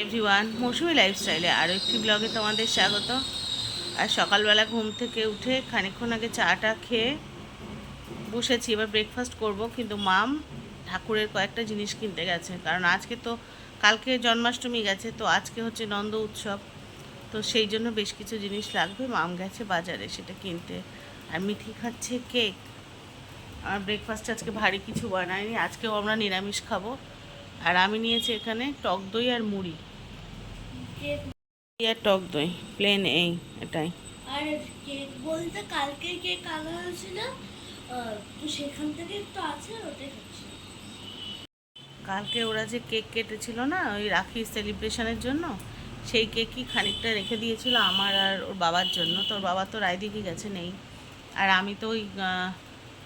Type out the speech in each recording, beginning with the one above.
Everyone মৌসুমি লাইফস্টাইলে আরও একটি ব্লগে তোমাদের স্বাগত। আর সকালবেলা ঘুম থেকে উঠে খানিকক্ষণ আগে চাটা খেয়ে বসেছি, এবার ব্রেকফাস্ট করব। কিন্তু মাম ঠাকুরের কয়েকটা জিনিস কিনতে গেছে। কারণ আজকে তো, কালকে জন্মাষ্টমী গেছে, তো আজকে হচ্ছে নন্দ উৎসব। তো সেই জন্য বেশ কিছু জিনিস লাগবে। মাম গেছে বাজারে সেটা কিনতে। আর মিঠি খাচ্ছে কেক। আর ব্রেকফাস্ট আজকে ভারী কিছু বানায়নি। আজকেও আমরা নিরামিষ খাব। আর আমি নিয়েছি এখানে টক দই আর মুড়ি। আর টক দই প্লেন এই এটাই। আর কেক বলতে কালকে কেক আনা হয়েছিল তো সেখান থেকে একটু আছে ওটাই খাচ্ছি কালকে ওরা যে কেক কেটেছিল না ওই রাখি সেলিব্রেশনের জন্য সেই কেকই খানিকটা রেখে দিয়েছিল আমার আর ওর বাবার জন্য। তোর বাবা তো রায়দিঘি গেছে নেই আর আমি তো ওই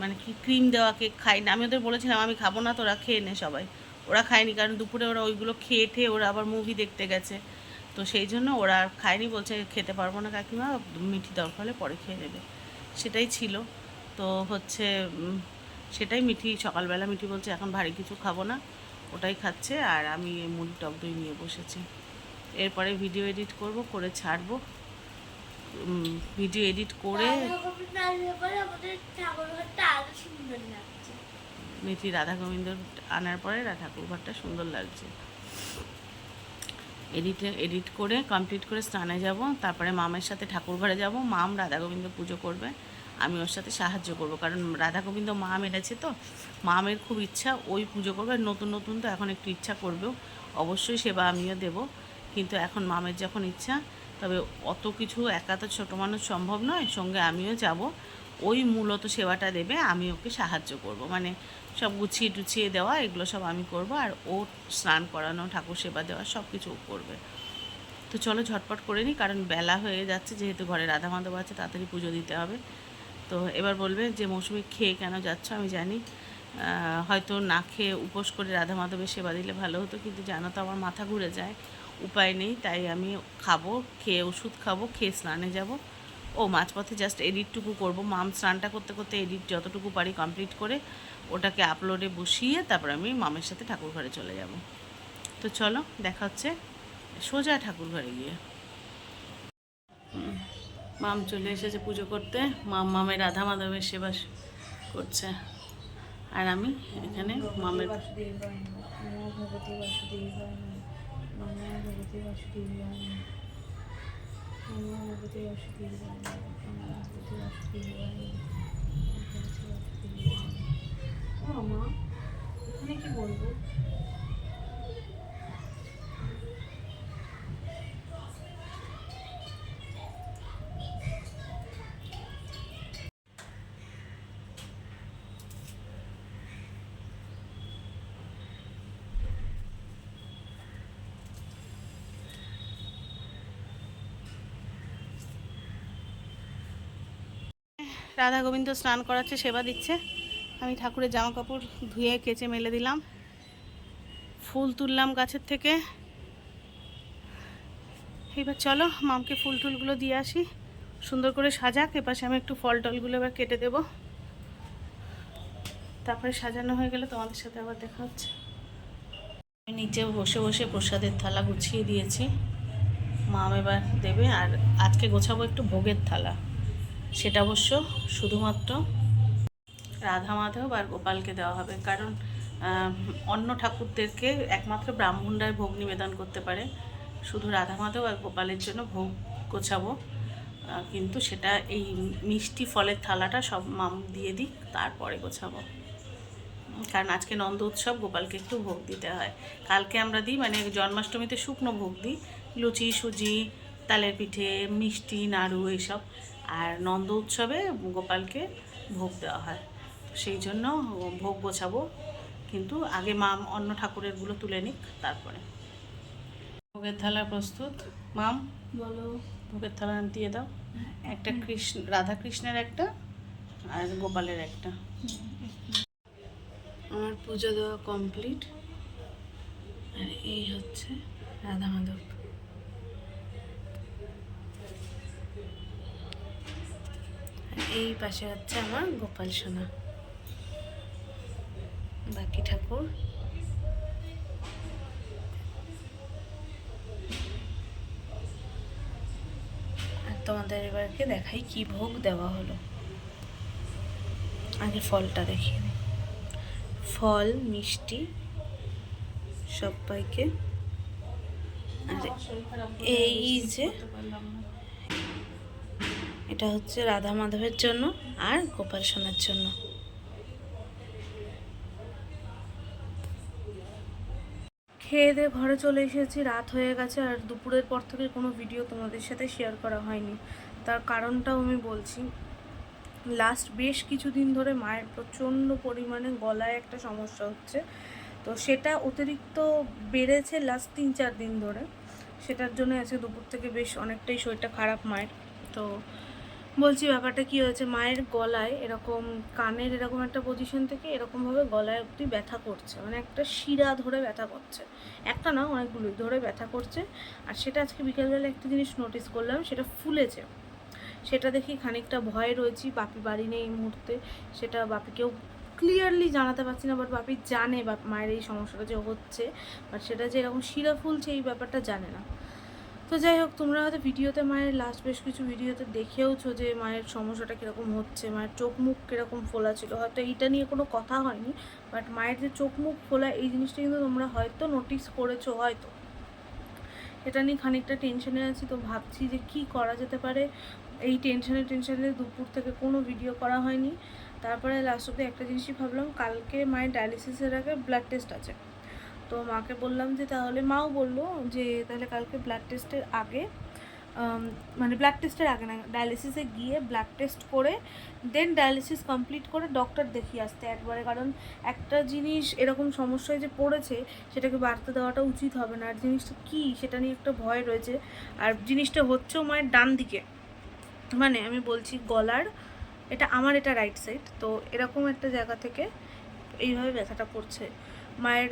মানে কি ক্রিম দেওয়া কেক খাই না আমি ওদের বলেছিলাম আমি খাব না তোরা খেয়ে নে সবাই। ওরা খায়নি, কারণ দুপুরে ওরা ওইগুলো খেয়ে ঠেয়ে ওরা আবার মুভি দেখতে গেছে। তো সেই জন্য ওরা খায়নি, বলছে খেতে পারব না কাকিমা, মিঠি দরকার হলে পরে খেয়ে নেবে। সেটাই ছিল। তো হচ্ছে সেটাই মিঠি, সকালবেলা মিঠি বলছে, এখন ভারী কিছু খাব না। ওটাই খাচ্ছে আর আমি মুড়ি টক দই নিয়ে বসেছি। এরপরে ভিডিও এডিট করব, করে ছাড়বো। ভিডিও এডিট করে রাধা মিঠি রাধা গোবিন্দ আনার পরে রা- ঠাকুর ঘরটা সুন্দর লাগছে। এডিটে, এডিট করে কমপ্লিট করে স্নানে যাব, তারপরে মামের সাথে ঠাকুর ঘরে যাব, মাম রাধা গোবিন্দ পুজো করবে, আমি ওর সাথে সাহায্য করব, কারণ রাধা গোবিন্দ মা এনেছে তো, মামের খুব ইচ্ছা, ওই পুজো করবে, নতুন নতুন তো এখন একটু ইচ্ছা করবেও, অবশ্যই সেবা আমিও দেব, কিন্তু এখন মামের যখন ইচ্ছা, তবে অত কিছু একা তো ছোটো মানুষ সম্ভব নয়, সঙ্গে আমিও যাব ওই মূলত সেবাটা দেবে, আমি ওকে সাহায্য করব। মানে সব গুছিয়ে টুছিয়ে দেওয়া, এগুলো সব আমি করব আর ও স্নান করানো, ঠাকুর সেবা দেওয়া সব কিছু ও করবে। তো চলো ঝটপট করে নিই, কারণ বেলা হয়ে যাচ্ছে, যেহেতু ঘরে রাধা মাধব আছে, তাড়াতাড়ি পুজো দিতে হবে। তো এবার বলবে যে, মৌসুমি, খেয়ে কেন যাচ্ছ? আমি জানি। হয়তো না খেয়ে উপোস করে রাধা মাধবের সেবা দিলে ভালো হতো, কিন্তু জানো তো আমার মাথা ঘুরে যায়। উপায় নেই, তাই আমি খাব, খেয়ে ওষুধ খাব, খেয়ে স্নানে যাব। ও মাঝপথে জাস্ট এডিটটুকু করব। মাম স্নানটা করতে করতে এডিট যতটুকু পারি কমপ্লিট করে ওটাকে আপলোডে বসিয়ে তারপর আমি মামের সাথে ঠাকুর ঘরে চলে যাব। তো চলো, দেখা হচ্ছে সোজা ঠাকুর ঘরে গিয়ে। মাম চলে এসেছে পুজো করতে। মাম মামের রাধা মাধবের সেবা করছে। আর আমি এখানে মামের বাসুদেবায় নমো ভগবতী বাসুদেবায় 哦不对是第一张我 রাধা গোবিন্দ স্নান করাচ্ছে, সেবা দিচ্ছে। আমি ঠাকুরের জামা কাপড় ধুয়ে কেচে মেলে দিলাম। ফুল তুললাম গাছের থেকে। এবার চলো, মামকে ফুল টুলগুলো দিয়ে আসি। সুন্দর করে সাজাক, এপাশে আমি একটু ফল টলগুলো এবার কেটে দেব। তারপরে সাজানো হয়ে গেলে তোমাদের সাথে আবার দেখা হচ্ছে। আমি নিচে বসে বসে প্রসাদের থালা গুছিয়ে দিয়েছি। মাম এবার দেবে, আর আজকে গোছাবো একটু ভোগের থালা। সেটা অবশ্য শুধুমাত্র রাধা মাধব আর গোপালকে দেওয়া হবে। কারণ অন্য ঠাকুরদেরকে একমাত্র ব্রাহ্মণরাই ভোগ নিবেদন করতে পারে। শুধু রাধা মাধব আর গোপালের জন্য ভোগ গোছাবো। কিন্তু সেটা এই মিষ্টি ফলের থালাটা সব মাম দিয়ে দিক, তারপরে গোছাবো। কারণ আজকে নন্দ উৎসব, গোপালকে একটু ভোগ দিতে হয়। কালকে আমরা দিই মানে জন্মাষ্টমীতে শুকনো ভোগ দিই। লুচি, সুজি, তালের পিঠে, মিষ্টি, নাড়ু এইসব আর নন্দ উৎসবে গোপালকে ভোগ দেওয়া হয়। সেই জন্য ভোগ গোছাবো কিন্তু আগে মাম অন্য ঠাকুরেরগুলো তুলে নিক তারপরে। ভোগের থালা প্রস্তুত? মাম? বলো। ভোগের থালা দিয়ে দাও। একটা কৃষ্ণ রাধা কৃষ্ণের একটা আর গোপালের একটা। আমার পুজো দেওয়া কমপ্লিট। আর এই হচ্ছে রাধা মাধব। এই পাশে হচ্ছে আমার গোপাল সোনা। বাকি ঠাকুর। আর তোমাদের এবারকে দেখাই কি ভোগ দেওয়া হলো। আগে ফলটা দেখিয়ে ফল, মিষ্টি, সবাইকে। আর এই যে এটা হচ্ছে রাধা মাধবের জন্য আর গোপাল সোনার জন্য। খেয়ে দিয়ে ঘরে চলে এসেছি, রাত হয়ে গেছে আর দুপুরের পর থেকে কোনো ভিডিও তোমাদের সাথে শেয়ার করা হয়নি। তার কারণটাও আমি বলছি লাস্ট বেশ কিছুদিন ধরে মায়ের প্রচণ্ড পরিমাণে গলায় একটা সমস্যা হচ্ছে। তো সেটা অতিরিক্ত বেড়েছে লাস্ট তিন চার দিন ধরে। সেটার জন্য আজকে দুপুর থেকে বেশ অনেকটাই শরীরটা খারাপ মায়ের। তো বলছি ব্যাপারটা কি হয়েছে? মায়ের গলায় এরকম কানের এরকম একটা পজিশন থেকে এরকমভাবে গলায় অব্দি ব্যথা করছে। মানে একটা শিরা ধরে ব্যথা করছে। একটা না, অনেকগুলোই ধরে ব্যথা করছে। আর সেটা আজকে বিকেলবেলা একটা জিনিস নোটিস করলাম, সেটা ফুলেছে। সেটা দেখি খানিকটা ভয় রয়েছি, বাপি বাড়ি নেই এই মুহূর্তে। সেটা বাপিকেও ক্লিয়ারলি জানাতে পারছি না বাট বাপি জানে বাপ মায়ের এই সমস্যাটা যে হচ্ছে। বাট সেটা যে এরকম শিরা ফুলছে এই ব্যাপারটা জানে না। তো যাই হোক, তোমরা হয়তো ভিডিওতে মায়ের লাস্ট বেশ কিছু ভিডিওতে দেখেওছো যে মায়ের সমস্যাটা কীরকম হচ্ছে, মায়ের চোখ মুখ কীরকম ফোলা ছিল। হয়তো এইটা নিয়ে কোনো কথা হয়নি বাট মায়ের যে চোখ মুখ ফোলা, এই জিনিসটা কিন্তু তোমরা হয়তো নোটিস করেছ হয়তো। এটা নিয়ে খানিকটা টেনশনে আছি, তো ভাবছি যে কি করা যেতে পারে। এই টেনশনে টেনশনে দুপুর থেকে কোনো ভিডিও করা হয়নি। তারপরে লাস্ট অব্দি একটা জিনিসই ভাবলাম, কালকে মায়ের ডায়ালিসিসের আগে ব্লাড টেস্ট আছে। তো মাকে বললাম যে তাহলে মাও বলল যে তাহলে কালকে ব্লাড টেস্টের আগে মানে ব্লাড টেস্টের আগে না ডায়ালিসিসে গিয়ে ব্লাড টেস্ট করে দেন ডায়ালিসিস কমপ্লিট করে ডক্টর দেখিয়ে আসতে একবারে। কারণ একটা জিনিস এরকম সমস্যায় যে পড়েছে, সেটাকে বাড়তে দেওয়াটা উচিত হবে না। আর জিনিসটা কী, সেটা নিয়ে একটা ভয় রয়েছে। আর জিনিসটা হচ্ছেও মায়ের ডান দিকে। মানে আমি বলছি গলার, এটা আমার এটা রাইট সাইড তো এরকম একটা জায়গা থেকে এইভাবে ব্যথাটা পড়ছে। মায়ের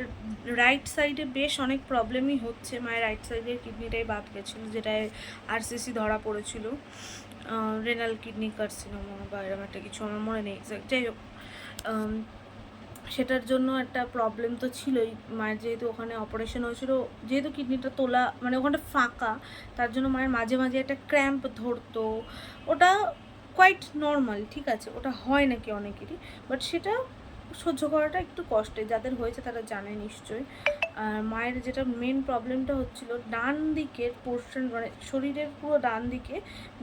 রাইট সাইডে বেশ অনেক প্রবলেমই হচ্ছে। মায়ের রাইট সাইডের কিডনিটাই বাদ গেছিল, যেটায় আরসিসি ধরা পড়েছিল। রেনাল কিডনি কার্সিনোমা বা এরকম একটা কিছু, আমার মনে নেই exact। যাই হোক সেটার জন্য একটা প্রবলেম তো ছিলই। মায়ের যেহেতু ওখানে অপারেশন হয়েছিল, যেহেতু কিডনিটা তোলা মানে ওখানটা ফাঁকা, তার জন্য মায়ের মাঝে মাঝে একটা ক্র্যাম্প ধরতো। ওটা কোয়াইট নর্মাল ঠিক আছে? ওটা হয় নাকি অনেকেরই? বাট সেটা সহ্য করাটা একটু কষ্টে, যাদের হয়েছে তারা জানে নিশ্চয়ই। আর মায়ের যেটা মেন প্রবলেমটা হচ্ছিল, ডান দিকের পোর্শন মানে শরীরের পুরো ডান দিকে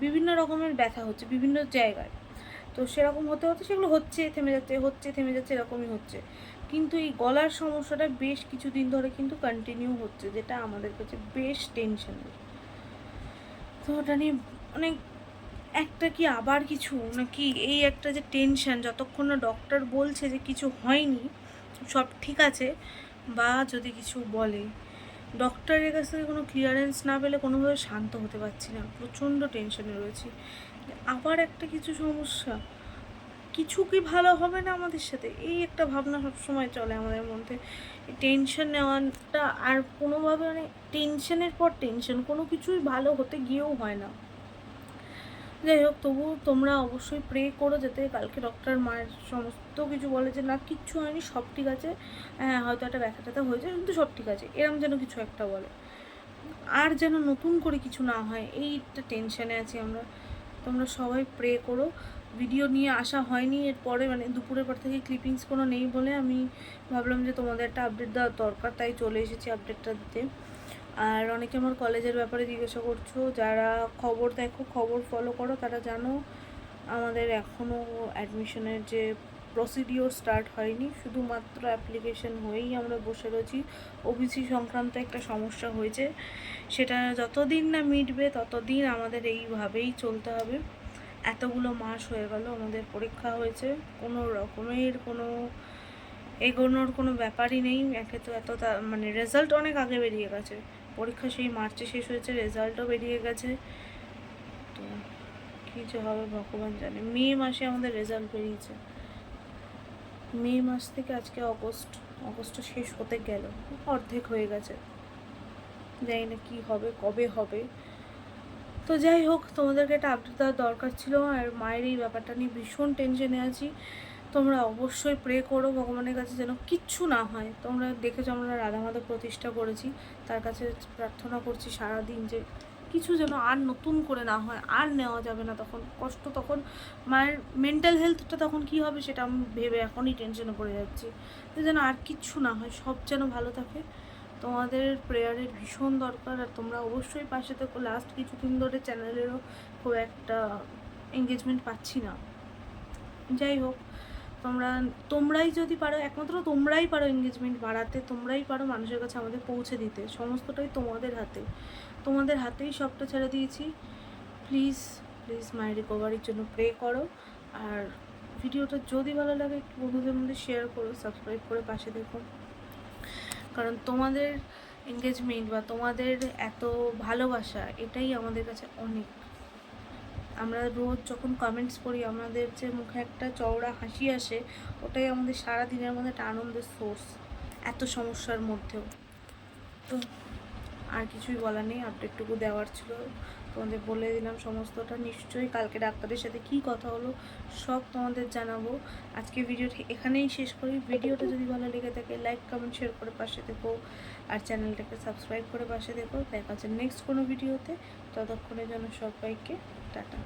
বিভিন্ন রকমের ব্যথা হচ্ছে, বিভিন্ন জায়গায়। তো সেরকম হতে হতে সেগুলো হচ্ছে, থেমে যাচ্ছে, হচ্ছে, থেমে যাচ্ছে, এরকমই হচ্ছে। কিন্তু এই গলার সমস্যাটা বেশ কিছুদিন ধরে কিন্তু কন্টিনিউ হচ্ছে, যেটা আমাদের কাছে বেশ টেনশনের তো ওটা নিয়ে অনেক একটা কি আবার কিছু? নাকি এই একটা যে টেনশন যতক্ষণ না ডক্টর বলছে যে কিছু হয়নি, সব ঠিক আছে, বা যদি কিছু বলে। ডক্টরের কাছ থেকে কোনো ক্লিয়ারেন্স না পেলে কোনোভাবে শান্ত হতে পারছি না, প্রচণ্ড টেনশনে রয়েছি। আবার একটা কিছু সমস্যা, কিছু কি ভালো হবে না আমাদের সাথে? এই একটা ভাবনা সবসময় চলে আমাদের মধ্যে। টেনশন নেওয়াটা আর কোনোভাবে মানে টেনশনের পর টেনশন কোনো কিছুই ভালো হতে গিয়েও হয় না। যাই হোক তবু তোমরা অবশ্যই প্রে করো যাতে কালকে ডক্টর মায়ের সমস্ত কিছু বলে যে, না, কিচ্ছু হয়নি, সব ঠিক আছে। হ্যাঁ হয়তো একটা ব্যথা ট্যাথা হয়েছে, কিন্তু সব ঠিক আছে। এরম যেন কিছু একটা বলে। আর যেন নতুন করে কিছু না হয়, এইটা টেনশানে আছি আমরা। তোমরা সবাই প্রে করো। ভিডিও নিয়ে আসা হয়নি, এরপরে মানে দুপুরের পর থেকে ক্লিপিংস কোনো নেই বলে আমি ভাবলাম যে তোমাদের একটা আপডেট দেওয়ার দরকার, তাই চলে এসেছি আপডেটটা দিতে। আর অনেকে আমার কলেজের ব্যাপারে জিজ্ঞাসা করছ, যারা খবর দেখো, খবর ফলো করো, তারা জানো আমাদের এখনও অ্যাডমিশনের যে প্রসিডিওর স্টার্ট হয়নি, শুধুমাত্র অ্যাপ্লিকেশন হয়েই আমরা বসে রয়েছি। ওবিসি সংক্রান্ত একটা সমস্যা হয়েছে, সেটা যতদিন না মিটবে ততদিন আমাদের এইভাবেই চলতে হবে। এতগুলো মাস হয়ে গেল, আমাদের পরীক্ষা হয়েছে, কোনো রকমের কোনো এগোনোর কোনো ব্যাপারই নেই, একে তো এত মানে রেজাল্ট অনেক আগে বেরিয়ে গেছে। পরীক্ষা সেই মার্চে শেষ হয়েছে, রেজাল্টও বেরিয়ে গেছে। তো কী যে হবে ভগবান জানে। মে মাসে আমাদের রেজাল্ট বেরিয়েছে। মে মাস থেকে আজকে অগস্ট অগস্ট শেষ হতে গেল, অর্ধেক হয়ে গেছে। জানি না কী হবে, কবে হবে। তো যাই হোক, তোমাদেরকে একটা আপডেট দেওয়ার দরকার ছিল, আর মায়ের এই ব্যাপারটা নিয়ে ভীষণ টেনশনে আছি। তোমরা অবশ্যই প্রে করো, ভগবানের কাছে যেন কিচ্ছু না হয়। তোমরা দেখেছ আমরা রাধা মাধব প্রতিষ্ঠা করেছি, তার কাছে প্রার্থনা করছি সারাদিন যে কিছু যেন আর নতুন করে না হয়, আর নেওয়া যাবে না। তখন কষ্ট তখন মায়ের মেন্টাল হেলথটা তখন কি হবে সেটা আমি ভেবে এখনই টেনশনে পড়ে যাচ্ছি। তো যেন আর কিচ্ছু না হয়, সব যেন ভালো থাকে। তোমাদের প্রেয়ারের ভীষণ দরকার, আর তোমরা অবশ্যই পাশে থেকো। লাস্ট কিছুদিন ধরে চ্যানেলেরও খুব একটা এঙ্গেজমেন্ট পাচ্ছি না। যাই হোক তোমরা, তোমরাই যদি পারো, একমাত্র তোমরাই পারো এঙ্গেজমেন্ট বাড়াতে, তোমরাই পারো মানুষের কাছে আমাদের পৌঁছে দিতে। সমস্তটাই তোমাদের হাতে। তোমাদের হাতেই সবটা ছেড়ে দিয়েছি। প্লিজ প্লিজ মায়ের রিকভারির জন্য প্রে করো। আর ভিডিওটা যদি ভালো লাগে, একটু বন্ধুদের মধ্যে শেয়ার করো সাবস্ক্রাইব করে পাশে দেখো। কারণ তোমাদের এঙ্গেজমেন্ট বা তোমাদের এত ভালোবাসা, এটাই আমাদের কাছে অনেক। আমরা রোজ যখন কমেন্টস করি আমাদের যে মুখে একটা চওড়া হাসি আসে, ওটাই আমাদের সারা দিনের মধ্যে একটা আনন্দের সোর্স এত সমস্যার মধ্যেও। তো আর কিছুই বলার নেই আপডেটটুকু দেওয়ার ছিল। তোমাদের বলে দিলাম সমস্তটা। নিশ্চয়ই কালকে ডাক্তারের সাথে কি কথা হলো, সব তোমাদের জানাব। আজকে ভিডিওটি এখানেই শেষ করি। ভিডিওটা যদি ভালো লেগে থাকে লাইক কমেন্ট শেয়ার করে পাশে দেখো আর চ্যানেলটাকে সাবস্ক্রাইব করে পাশে দেখো দেখা হচ্ছে নেক্সট কোনো ভিডিওতে। ততক্ষণের জন্য সবাইকে টাটা